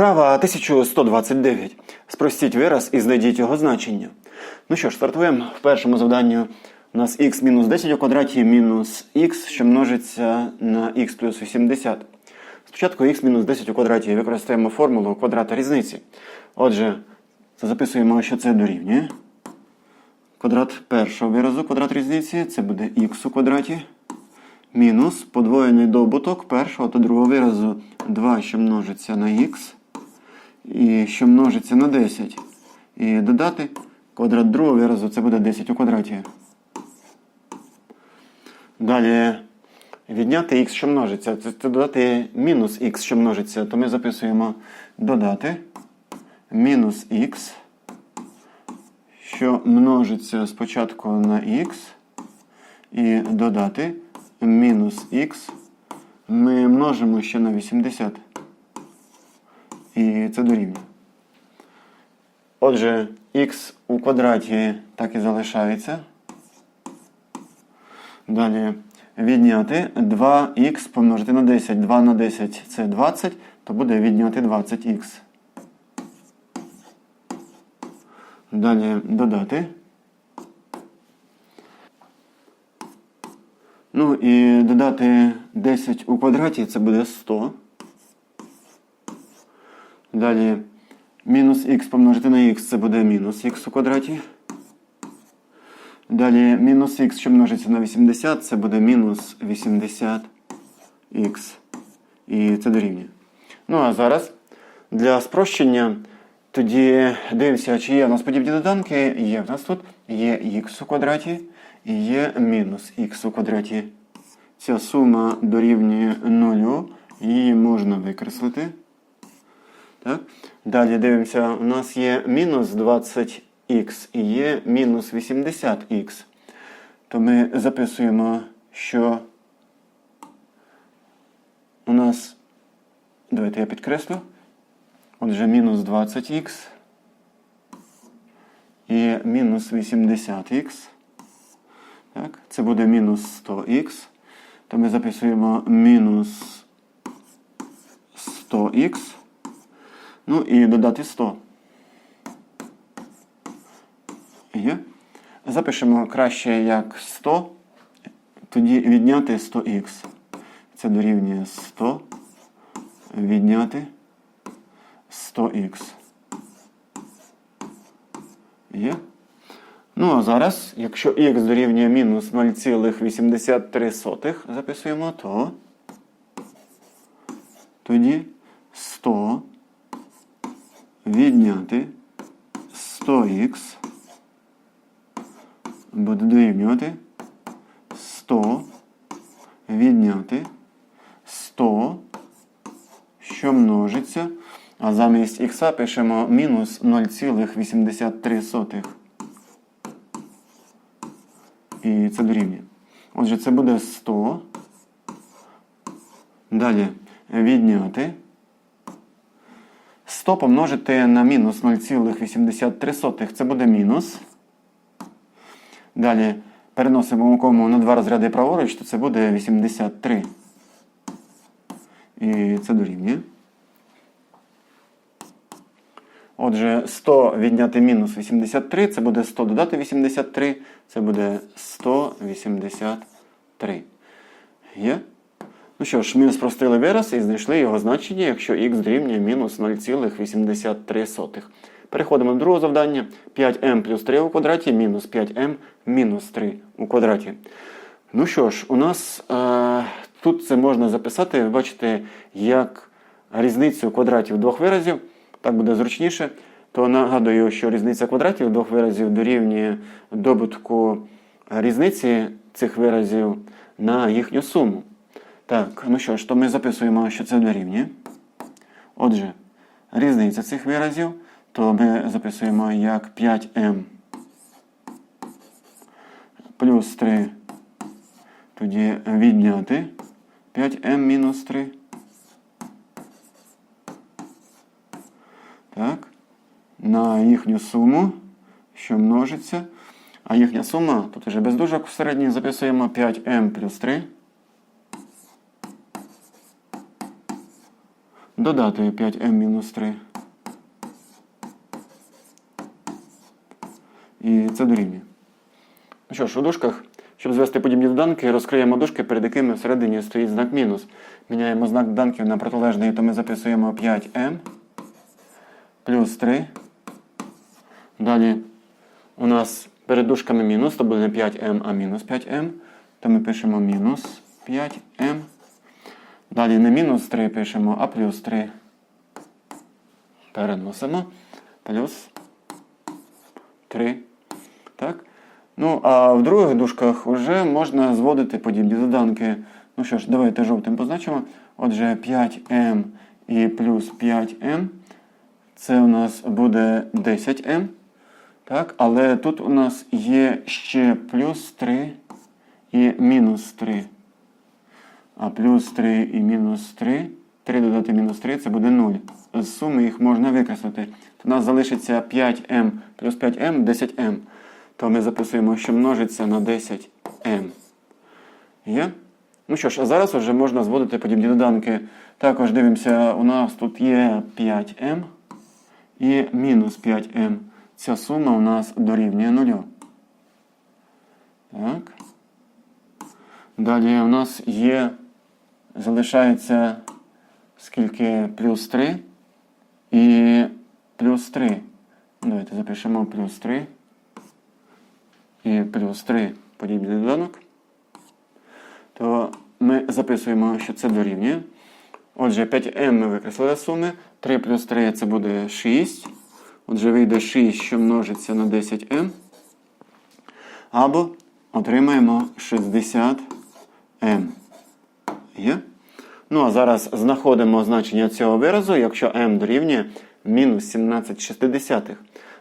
Вправа 1129. Спростіть вираз і знайдіть його значення. Ну що ж, стартуємо. В першому завданні у нас х мінус 10 у квадраті мінус х, що множиться на х плюс 80. Спочатку х мінус 10 у квадраті використаємо формулу квадрата різниці. Отже, записуємо, що це дорівнює. Квадрат першого виразу, квадрат різниці, це буде х у квадраті. Мінус подвоєний добуток першого та другого виразу 2, що множиться на х, і що множиться на 10. І додати квадрат другого виразу це буде 10 у квадраті. Далі відняти х, що множиться. Це, додати мінус х, що множиться. То ми записуємо додати мінус х, що множиться спочатку на х, і додати мінус х. Ми множимо ще на 80. І це дорівнює. Отже, х у квадраті так і залишається. Далі відняти 2х помножити на 10. 2 на 10 це 20, то буде відняти 20х. Далі додати. Ну і додати 10 у квадраті це буде 100. Далі мінус х помножити на х це буде мінус х у квадраті. Далі мінус х, що множиться на 80, це буде мінус 80х. І це дорівнює. Ну а зараз для спрощення тоді дивимося, чи є у нас подібні доданки. Є в нас тут є х у квадраті і є мінус х у квадраті. Ця сума дорівнює 0, її можна викреслити. Так? Далі дивимося, у нас є мінус 20х і є мінус 80х. То ми записуємо, що у нас, давайте я підкреслю, отже, мінус 20х і мінус 80х. Так? Це буде мінус 100х. То ми записуємо мінус 100х. Ну і додати 100. Є. Запишемо краще як 100. Тоді відняти 100х. Це дорівнює 100. Відняти 100х. Є. Ну, а зараз, якщо х дорівнює мінус 0,83 записуємо, то тоді 100 відняти 100х буде дорівнювати 100 відняти 100, що множиться, а замість х пишемо мінус 0,83. І це дорівнює. Отже, це буде 100. Далі відняти. 100 помножити на мінус 0,83. Це буде мінус. Далі переносимо у кому на два розряди праворуч, то це буде 83. І це дорівнює. Отже, 100 відняти мінус 83, це буде 100 додати 83, це буде 183. Є? Ну що ж, ми спростили вираз і знайшли його значення, якщо х дорівнює мінус 0,83. Переходимо до другого завдання. 5m плюс 3 у квадраті мінус 5m мінус 3 у квадраті. Ну що ж, у нас е, тут це можна записати, ви бачите, як різницю квадратів двох виразів так буде зручніше, то нагадую, що різниця квадратів двох виразів дорівнює добутку різниці цих виразів на їхню суму. Так, ну що ж, то ми записуємо, що це дорівнює. Отже, різниця цих виразів, то ми записуємо як 5m плюс 3, тоді відняти 5m мінус 3. Так. На їхню суму, що множиться. А їхня сума, тут вже без дужок середній записуємо 5m плюс 3. Додати 5m-3. І це дорівнює. Ну що ж, у дужках, щоб звести подібні доданки, розкриємо дужки, перед якими всередині стоїть знак мінус. Міняємо знак доданків на протилежний, то ми записуємо 5m плюс 3. Далі у нас перед дужками мінус, то буде не 5m, а мінус 5m. То ми пишемо мінус 5m. Далі не мінус 3 пишемо, а плюс 3. Переносимо. Плюс 3. Так? Ну, а в других дужках вже можна зводити подібні доданки. Ну що ж, давайте жовтим позначимо. Отже, 5m і плюс 5m. Це у нас буде 10m. Так? Але тут у нас є ще плюс 3 і мінус 3. А плюс 3 і мінус 3. 3 додати мінус 3 це буде 0. З суми їх можна викреслити. То у нас залишиться 5m плюс 5m 10m. То ми записуємо, що множиться на 10m. Є? Ну що ж, а зараз вже можна зводити подібні доданки. Також дивимося, у нас тут є 5m і мінус 5m. Ця сума у нас дорівнює 0. Так. Далі у нас є, залишається скільки плюс 3 і плюс 3. Давайте запишемо плюс 3 і плюс 3 подібний доданок. То ми записуємо, що це дорівнює. Отже, 5m ми викреслили суми. 3 плюс 3 це буде 6. Отже, вийде 6, що множиться на 10m. Або отримаємо 60m. Є? Ну, а зараз знаходимо значення цього виразу, якщо m дорівнює мінус 17,6.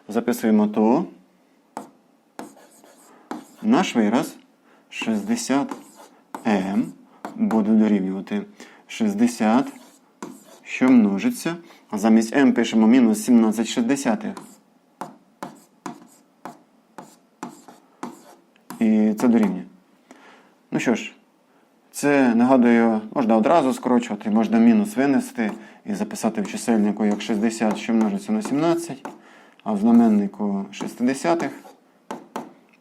Записуємо то. Наш вираз 60m буде дорівнювати 60, що множиться. А замість m пишемо мінус 17,6. І це дорівнює. Ну що ж, це нагадую, можна одразу скорочувати, можна мінус винести і записати в чисельнику як 60, що множиться на 17, а в знаменнику 60.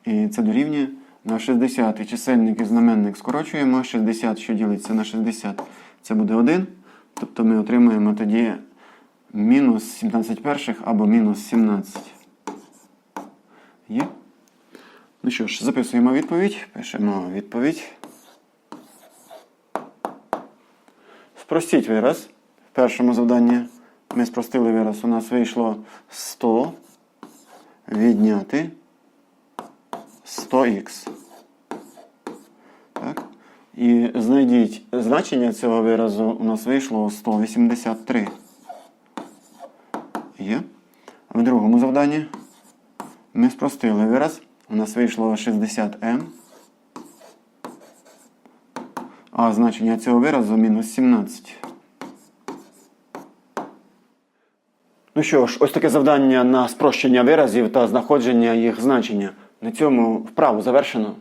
І це дорівнює. На 60 і чисельник і знаменник скорочуємо. 60, що ділиться на 60, це буде 1. Тобто ми отримаємо тоді мінус 17 перших або мінус 17. Є? Ну що ж, записуємо відповідь. Пишемо відповідь. Спростіть вираз. В першому завданні ми спростили вираз. У нас вийшло 100 відняти 100х. Так? І знайдіть значення цього виразу у нас вийшло 183. Є. В другому завданні ми спростили вираз. У нас вийшло 60m. А значення цього виразу мінус 17. Ну що ж, ось таке завдання на спрощення виразів та знаходження їх значення. На цьому вправу завершено.